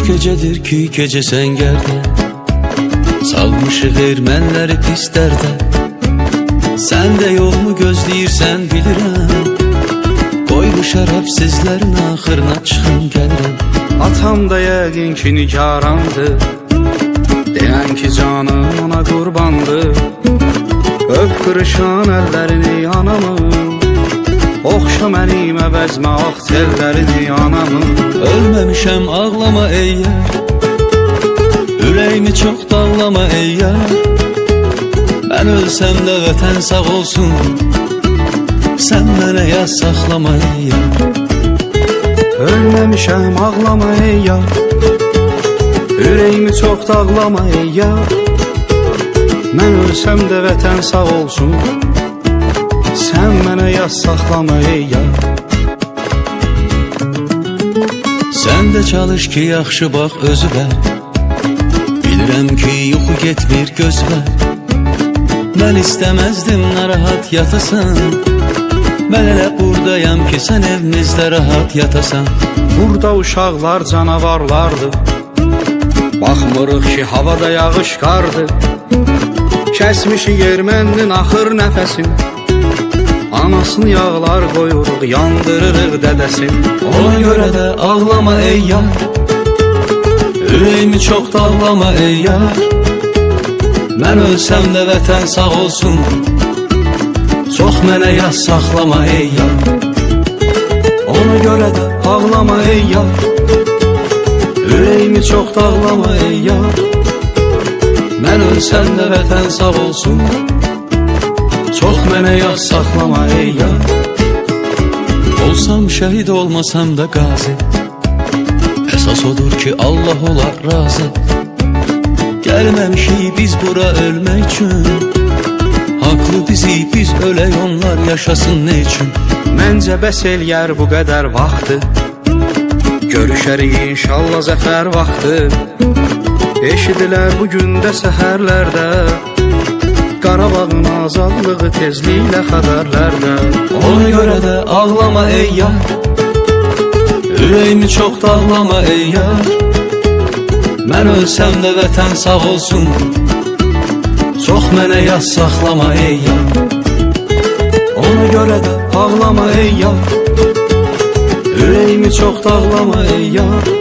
Üç gecedir ki gece sen geldi Salmışıq ermənləri pislərdə Sən də yolmu gözləyirsən bilirəm Qoy bu şərəfsizlərin axırına çıxım gəlirəm Atam da yəqin ki nigarandı. Deyən ki canım ona qurbandı Öp qırışan əllərini anamın mənim əvəzmə ağ tellərini anamın. Ölməmişəm ağlama ey yar Ürəyimi çox dağlama ey yar Mən ölsəm də vətən sağ olsun. Sən mənə yaz saxlama ey yar Ölməmişəm ağlama ey yar. Ürəyimi çox dağlama ey yar. Mən ölsəm də vətən sağ olsun. Sən mənə yaz saxlama ey yar Sən də çalış ki yaxşı bax özünə Bilirəm ki yuxu getmir gözvə Mən istəməzdim narahat yatasan Mən elə buradayam ki sən evimizdə rahat yatasan. Burada uşaqlar canavarlardır Baxmırıq ki havada yağış qardır Kəsmişik ermənin axır nəfəsin Anasını yağlar qoyuruq, yandırırıq dədəsin Ona görə də ağlama ey yar. Ürəyimi çox dağlama ey yar. Mən ölsəm də vətən sağ olsun. Çox mənə yaz saxlama ey yar. Ona görə də ağlama ey yar. Ürəyimi çox dağlama ey yar. Mən ölsəm də vətən sağ olsun mənə yaz saxlama ey yar Olsam şəhid olmasam da qazi Əsas odur ki Allah olar razı. Gəlməmişik biz bura ölmək üçün Haqlı bizi biz ölək onlar yaşasın ne üçün Məncə bəs eləyər bu qədər vaxtı. Görüşərik inşallah zəfər vaxtı. Eşidilər bu gündə səhərlərdə Qarabağın azadlığı tezliklə xəbərlərdə Ona görə də ağlama ey yar. Ürəyimi çox dağlama ey yar. Mən ölsəm də vətən sağ olsun. Çox mənə yaz saxlama ey yar. Ona görə də ağlama ey yar. Ürəyimi çox dağlama ey yar